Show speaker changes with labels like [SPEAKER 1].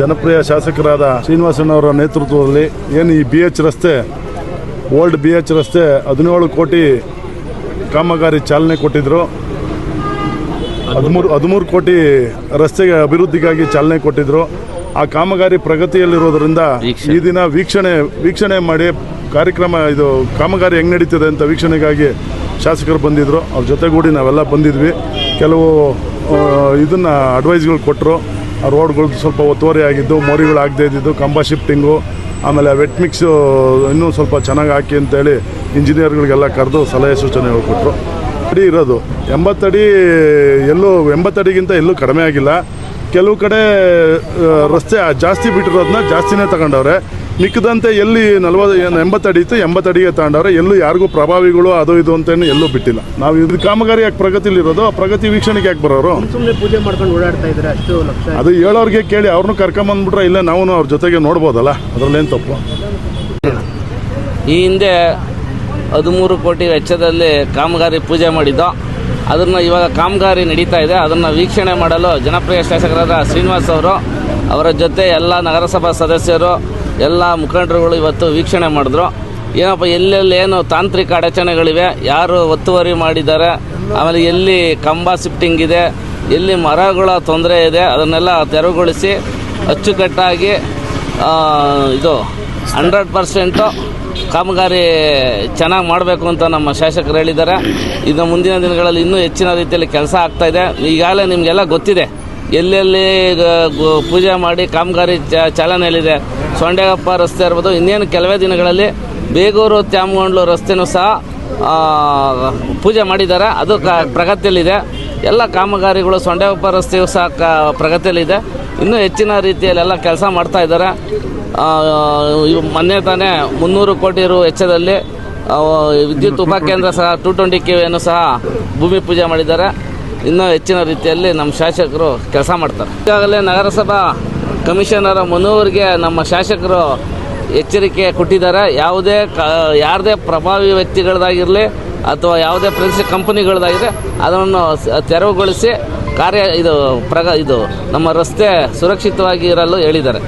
[SPEAKER 1] ಜನಪ್ರಿಯ ಶಾಸಕರಾದ ಶ್ರೀನಿವಾಸಣ್ಣವರ ನೇತೃತ್ವದಲ್ಲಿ ಏನು ಈ ಬಿ ಎಚ್ ರಸ್ತೆ ಓಲ್ಡ್ ಬಿ ಎಚ್ ರಸ್ತೆ ಹದಿನೇಳು ಕೋಟಿ ಕಾಮಗಾರಿ ಚಾಲನೆ ಕೊಟ್ಟಿದ್ದರು ಹದಿಮೂರು ಹದಿಮೂರು ಕೋಟಿ ರಸ್ತೆಗೆ ಅಭಿವೃದ್ಧಿಗಾಗಿ ಚಾಲನೆ ಕೊಟ್ಟಿದ್ದರು ಆ ಕಾಮಗಾರಿ ಪ್ರಗತಿಯಲ್ಲಿರೋದ್ರಿಂದ ಈ ದಿನ ವೀಕ್ಷಣೆ ವೀಕ್ಷಣೆ ಮಾಡಿ ಕಾರ್ಯಕ್ರಮ ಇದು ಕಾಮಗಾರಿ ಹೆಂಗೆ ನಡೀತಿದೆ ಅಂತ ವೀಕ್ಷಣೆಗಾಗಿ ಶಾಸಕರು ಬಂದಿದ್ದರು ಅವ್ರ ಜೊತೆಗೂಡಿ ನಾವೆಲ್ಲ ಬಂದಿದ್ವಿ. ಕೆಲವು ಇದನ್ನು ಅಡ್ವೈಸ್ಗಳು ಕೊಟ್ಟರು ರೋಡ್ಗಳು ಸ್ವಲ್ಪ ಒತ್ತುವರಿ ಆಗಿದ್ದು, ಮೋರಿಗಳು ಆಗದೇ ಇದ್ದಿದ್ದು, ಕಂಬ ಶಿಫ್ಟಿಂಗು ಆಮೇಲೆ ವೆಟ್ ಮಿಕ್ಸು ಇನ್ನೂ ಸ್ವಲ್ಪ ಚೆನ್ನಾಗಿ ಹಾಕಿ ಅಂತೇಳಿ ಇಂಜಿನಿಯರ್ಗಳಿಗೆಲ್ಲ ಕರೆದು ಸಲಹೆ ಸೂಚನೆಗಳು ಕೊಟ್ಟರು ಅಡಿ ಇರೋದು. ಎಂಬತ್ತಡಿ ಎಲ್ಲೂ ಎಂಬತ್ತಡಿಗಿಂತ ಎಲ್ಲೂ ಕಡಿಮೆ ಆಗಿಲ್ಲ. ಕೆಲವು ಕಡೆ ರಸ್ತೆ ಜಾಸ್ತಿ ಬಿಟ್ಟಿರೋದನ್ನ ಜಾಸ್ತಿನೇ ತಗೊಂಡವ್ರೆ. ಮಿಕ್ಕದಂತೆ ಎಲ್ಲಿ ನಲವತ್ತು ಏನು ಎಂಬತ್ತಡಿ ಇತ್ತು ಎಂಬತ್ತಡಿಗೆ ತಗೊಂಡವ್ರೆ ಎಲ್ಲೂ ಯಾರಿಗೂ ಪ್ರಭಾವಿಗಳು ಅದು ಇದು ಅಂತೇನು ಎಲ್ಲೂ ಬಿಟ್ಟಿಲ್ಲ. ನಾವು ಇದು ಕಾಮಗಾರಿ ಯಾಕೆ ಪ್ರಗತಿಲಿರೋದು ಆ ಪ್ರಗತಿ ವೀಕ್ಷಣೆಗೆ ಯಾಕೆ ಬರೋರು?
[SPEAKER 2] ಸುಮ್ಮನೆ ಪೂಜೆ ಮಾಡ್ಕೊಂಡು ಓಡಾಡ್ತಾ ಇದ್ರೆ ಅಷ್ಟು ಲಕ್ಷ
[SPEAKER 1] ಅದು ಹೇಳೋರಿಗೆ ಕೇಳಿ ಅವ್ರನ್ನೂ ಕರ್ಕೊಂಬಂದ್ಬಿಟ್ರೆ ಇಲ್ಲ ನಾವು ಅವ್ರ ಜೊತೆಗೆ ನೋಡ್ಬೋದಲ್ಲ? ಅದರಲ್ಲೇನು ತಪ್ಪು?
[SPEAKER 3] ಈ ಹಿಂದೆ ಹದಿಮೂರು ಕೋಟಿ ವೆಚ್ಚದಲ್ಲಿ ಕಾಮಗಾರಿ ಪೂಜೆ ಮಾಡಿದ್ದು. ಅದನ್ನು ಇವಾಗ ಕಾಮಗಾರಿ ನಡೀತಾ ಇದೆ. ಅದನ್ನು ವೀಕ್ಷಣೆ ಮಾಡಲು ಜನಪ್ರಿಯ ಶಾಸಕರಾದ ಶ್ರೀನಿವಾಸ್ ಅವರು ಅವರ ಜೊತೆ ಎಲ್ಲ ನಗರಸಭಾ ಸದಸ್ಯರು ಎಲ್ಲ ಮುಖಂಡರುಗಳು ಇವತ್ತು ವೀಕ್ಷಣೆ ಮಾಡಿದ್ರು. ಏನಪ್ಪ, ಎಲ್ಲೆಲ್ಲಿ ಏನು ತಾಂತ್ರಿಕ ಅಡಚಣೆಗಳಿವೆ, ಯಾರು ಒತ್ತುವರಿ ಮಾಡಿದ್ದಾರೆ, ಆಮೇಲೆ ಎಲ್ಲಿ ಕಂಬ ಶಿಫ್ಟಿಂಗ್ ಇದೆ, ಎಲ್ಲಿ ಮರಗಳ ತೊಂದರೆ ಇದೆ, ಅದನ್ನೆಲ್ಲ ತೆರವುಗೊಳಿಸಿ ಅಚ್ಚುಕಟ್ಟಾಗಿ ಇದು ಹಂಡ್ರೆಡ್ ಪರ್ಸೆಂಟು ಕಾಮಗಾರಿ ಚೆನ್ನಾಗಿ ಮಾಡಬೇಕು ಅಂತ ನಮ್ಮ ಶಾಸಕರು ಹೇಳಿದ್ದಾರೆ. ಇದು ಮುಂದಿನ ದಿನಗಳಲ್ಲಿ ಇನ್ನೂ ಹೆಚ್ಚಿನ ರೀತಿಯಲ್ಲಿ ಕೆಲಸ ಆಗ್ತಾಯಿದೆ ಈಗಾಗಲೇ ನಿಮಗೆಲ್ಲ ಗೊತ್ತಿದೆ. ಎಲ್ಲೆಲ್ಲಿ ಪೂಜೆ ಮಾಡಿ ಕಾಮಗಾರಿ ಚಾಲನೆಯಲ್ಲಿದೆ. ಸೊಂಡೆಗಪ್ಪ ರಸ್ತೆ ಇರ್ಬೋದು. ಇನ್ನೇನು ಕೆಲವೇ ದಿನಗಳಲ್ಲಿ ಬೇಗೂರು, ತ್ಯಾಮಗೊಂಡ್ಲು ರಸ್ತೆನೂ ಸಹ ಪೂಜೆ ಮಾಡಿದ್ದಾರೆ. ಅದು ಕ ಪ್ರಗತಿಯಲ್ಲಿದೆ. ಎಲ್ಲ ಕಾಮಗಾರಿಗಳು ಸೊಂಡೆಗಪ್ಪ ರಸ್ತೆಯೂ ಸಹ ಕ ಪ್ರಗತಿಯಲ್ಲಿದೆ. ಇನ್ನೂ ಹೆಚ್ಚಿನ ರೀತಿಯಲ್ಲೆಲ್ಲ ಕೆಲಸ ಮಾಡ್ತಾ ಇದ್ದಾರೆ. ಮೊನ್ನೆ ತಾನೇ ಮುನ್ನೂರು ಕೋಟಿ ರು ವೆಚ್ಚದಲ್ಲಿ ವಿದ್ಯುತ್ ಉಪಕೇಂದ್ರ ಸಹ ಟು ಟ್ವೆಂಟಿ ಕೆ ಸಹ ಭೂಮಿ ಪೂಜೆ ಮಾಡಿದ್ದಾರೆ. ಇನ್ನೂ ಹೆಚ್ಚಿನ ರೀತಿಯಲ್ಲಿ ನಮ್ಮ ಶಾಸಕರು ಕೆಲಸ ಮಾಡ್ತಾರೆ. ಈಗಾಗಲೇ ನಗರಸಭಾ ಕಮಿಷನರ ಮನೋವರ್ಗೆ ನಮ್ಮ ಶಾಸಕರು ಎಚ್ಚರಿಕೆ ಕೊಟ್ಟಿದ್ದಾರೆ. ಯಾವುದೇ ಕ, ಯಾರದೇ ಪ್ರಭಾವಿ ವ್ಯಕ್ತಿಗಳದಾಗಿರಲಿ ಅಥವಾ ಯಾವುದೇ ಪ್ರದೇಶ ಕಂಪನಿಗಳದಾಗಿದೆ ಅದನ್ನು ತೆರವುಗೊಳಿಸಿ ಕಾರ್ಯ, ಇದು, ಪ್ರಗ, ಇದು ನಮ್ಮ ರಸ್ತೆ ಸುರಕ್ಷಿತವಾಗಿ ಇರಲು ಹೇಳಿದ್ದಾರೆ.